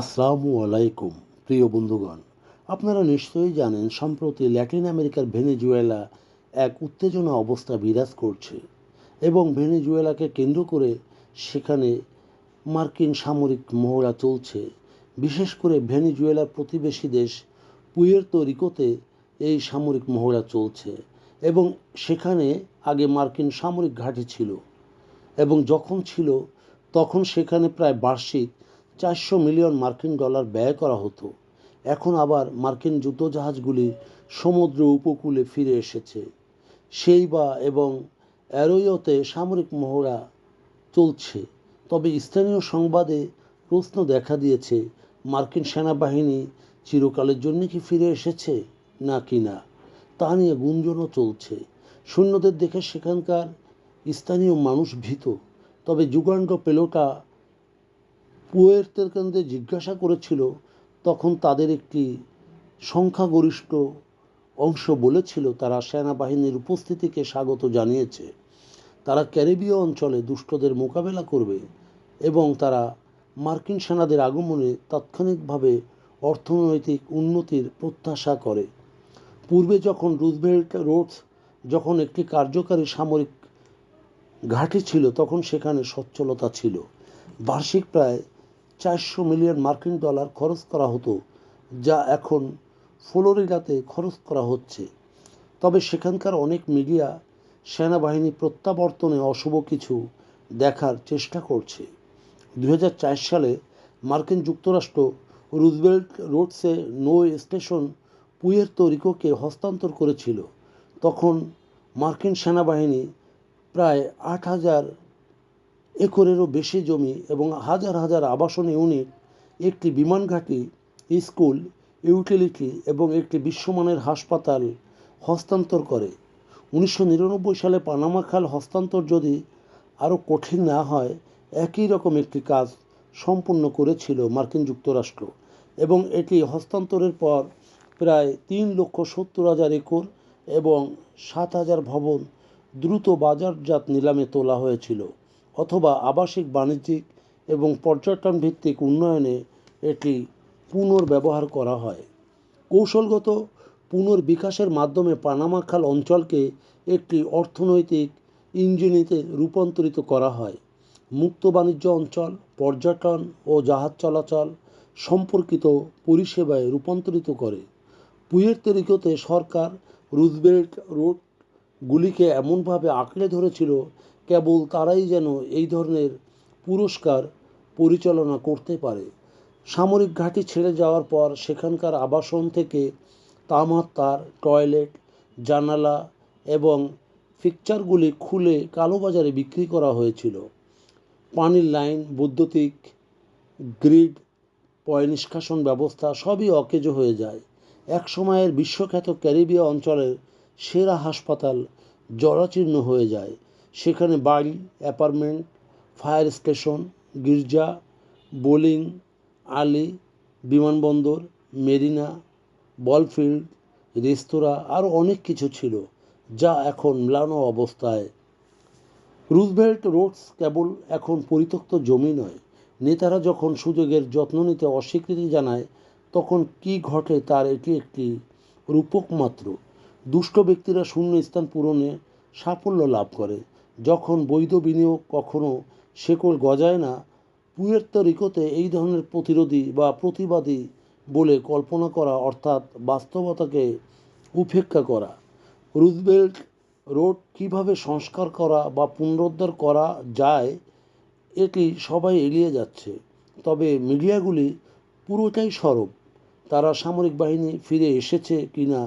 আসসালামু আলাইকুম, প্রিয় বন্ধুগণ। আপনারা নিশ্চয়ই জানেন, সম্প্রতি ল্যাটিন আমেরিকার ভেনেজুয়েলা এক উত্তেজনা অবস্থা বিরাজ করছে এবং ভেনেজুয়েলাকে কেন্দ্র করে সেখানে মার্কিন সামরিক মহড়া চলছে। বিশেষ করে ভেনেজুয়েলার প্রতিবেশী দেশ পুয়ের্তো রিকোতে এই সামরিক মহড়া চলছে এবং সেখানে আগে মার্কিন সামরিক ঘাঁটি ছিল এবং যখন ছিল, তখন সেখানে প্রায় বার্ষিক চারশো মিলিয়ন মার্কিন ডলার ব্যয় করা হতো। এখন আবার মার্কিন যুদ্ধজাহাজগুলি সমুদ্র উপকূলে ফিরে এসেছে। সেই বা এবং অ্যারোয়োতে সামরিক মহড়া চলছে। তবে স্থানীয় সংবাদে প্রশ্ন দেখা দিয়েছে, মার্কিন সেনাবাহিনী চিরকালের জন্য কি ফিরে এসেছে না কি না? তা নিয়ে গুঞ্জনও চলছে। সৈন্যদের দেখে সেখানকার স্থানীয় মানুষ ভীত। তবে যুগান্ড পেলোটা পুয়ের্তের কেন্দ্রে জিজ্ঞাসা করেছিল, তখন তাদের একটি সংখ্যাগরিষ্ঠ অংশ বলেছিল, তারা সেনাবাহিনীর উপস্থিতিকে স্বাগত জানিয়েছে। তারা ক্যারিবীয় অঞ্চলে দুষ্টদের মোকাবেলা করবে এবং তারা মার্কিন সেনাদের আগমনে তাৎক্ষণিকভাবে অর্থনৈতিক উন্নতির প্রত্যাশা করে। পূর্বে যখন রুজভেল্ট রোডস যখন একটি কার্যকারী সামরিক ঘাঁটি ছিল, তখন সেখানে সচ্ছলতা ছিল। বার্ষিক প্রায় চারশো মিলিয়ন মার্কিন ডলার খরচ করা হতো, যা এখন ফ্লোরিডাতে খরচ করা হচ্ছে। তবে সেখানকার অনেক মিডিয়া সেনাবাহিনী প্রত্যাবর্তনে অশুভ কিছু দেখার চেষ্টা করছে। দু সালে মার্কিন যুক্তরাষ্ট্র রুজভেল্ট রোডসে নো স্টেশন পুয়ের রিকোকে হস্তান্তর করেছিল। তখন মার্কিন সেনাবাহিনী প্রায় আট হাজার একরেরও বেশি জমি এবং হাজার হাজার আবাসন ইউনিট, একটি বিমান ঘাঁটি স্কুল, ইউটিলিটি এবং একটি বিশ্বমানের হাসপাতাল হস্তান্তর করে। উনিশশো নিরানব্বই সালে পানামা খাল হস্তান্তর যদি আরও কঠিন না হয়, একই রকম একটি কাজ সম্পূর্ণ করেছিল মার্কিন যুক্তরাষ্ট্র এবং এটি হস্তান্তরের পর প্রায় তিন লক্ষ সত্তর হাজার একর এবং সাত হাজার ভবন দ্রুত বাজারজাত নিলামে তোলা হয়েছিল। অথবা আবাসিক বাণিজ্যিক এবং পর্যটন ভিত্তিক উন্নয়নে এটি পুনর্ব্যবহার করা হয়। কৌশলগত পুনর্বিকাশের মাধ্যমে পানামা খাল অঞ্চলকে একটি অর্থনৈতিক ইঞ্জিনিতে রূপান্তরিত করা হয়। মুক্ত বাণিজ্য অঞ্চল, পর্যটন ও জাহাজ চলাচল সম্পর্কিত পরিষেবায় রূপান্তরিত করে। পুয়ের্তেরিকোতে সরকার রুজবেল্ট রোডগুলিকে এমনভাবে আঁকড়ে ধরেছিল, কেবল তারাই যেন এই ধরনের পুরস্কার পরিচালনা করতে পারে। সামরিক ঘাঁটি ছেড়ে যাওয়ার পর সেখানকার আবাসন থেকে তামার তার, টয়লেট, জানালা এবং ফিকচারগুলি খুলে কালোবাজারে বিক্রি করা হয়েছিল। পানির লাইন, বৈদ্যুতিক গ্রিড, পয় নিষ্কাশন ব্যবস্থা সবই অকেজো হয়ে যায়। এক সময়ের বিশ্বখ্যাত ক্যারিবিয়া অঞ্চলের সেরা হাসপাতাল জরাচীর্ণ হয়ে যায়। সেখানে বাড়ি, অ্যাপার্টমেন্ট, ফায়ার স্টেশন, গির্জা, বোলিং, আলি, বিমানবন্দর, মেরিনা, বলফিল্ড, রেস্তোরাঁ আরও অনেক কিছু ছিল যা এখন ম্লানো অবস্থায়। রুজভেল্ট রোডস কেবল এখন পরিত্যক্ত জমি নয়। নেতারা যখন সুযোগের যত্ন নিতে অস্বীকৃতি জানায়, তখন কি ঘটে তার এটি একটি রূপক মাত্র। দুষ্ট ব্যক্তিরা শূন্য স্থান পূরণে সাফল্য লাভ করে। যখন বৈধ বিনিয়োগ কখনো শেকড় গজায় না, পুয়ের্তো রিকোতে এই ধরনের প্রতিরোধী বা প্রতিবাদী বলে কল্পনা করা অর্থাৎ বাস্তবতাকে উপেক্ষা করা। রুজবেল্ট রোড কীভাবে সংস্কার করা বা পুনরুদ্ধার করা যায়, এটি সবাই এড়িয়ে যাচ্ছে। তবে মিডিয়াগুলি পুরোটাই সরব। তারা সামরিক বাহিনী ফিরে এসেছে কি না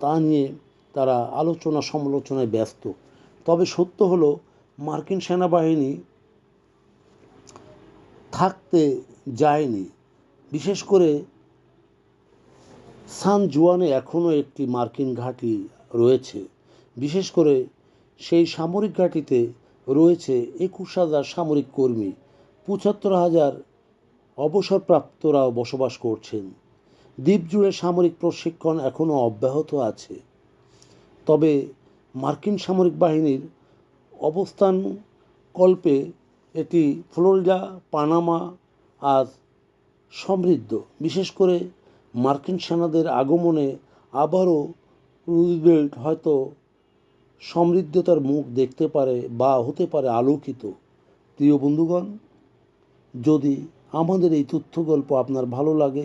তা নিয়ে তারা আলোচনা সমালোচনায় ব্যস্ত। তবে সত্য হলো, মার্কিন সেনাবাহিনী থাকতে যায়নি। বিশেষ করে সান জুয়ানে এখনও একটি মার্কিন ঘাঁটি রয়েছে। বিশেষ করে সেই সামরিক ঘাঁটিতে রয়েছে একুশ হাজার সামরিক কর্মী। পঁচাত্তর হাজার অবসরপ্রাপ্তরাও বসবাস করছেন। দ্বীপ জুড়ে সামরিক প্রশিক্ষণ এখনও অব্যাহত আছে। তবে মার্কিন সামরিক বাহিনীর অবস্থান কল্পে এটি ফ্লোরিডা, পানামা আর সমৃদ্ধ। বিশেষ করে মার্কিন সেনাদের আগমনে আবারও রুজবেল্ট হয়তো সমৃদ্ধতার মুখ দেখতে পারে বা হতে পারে আলোকিত। প্রিয় বন্ধুগণ, যদি আমাদের এই তথ্য গল্প আপনার ভালো লাগে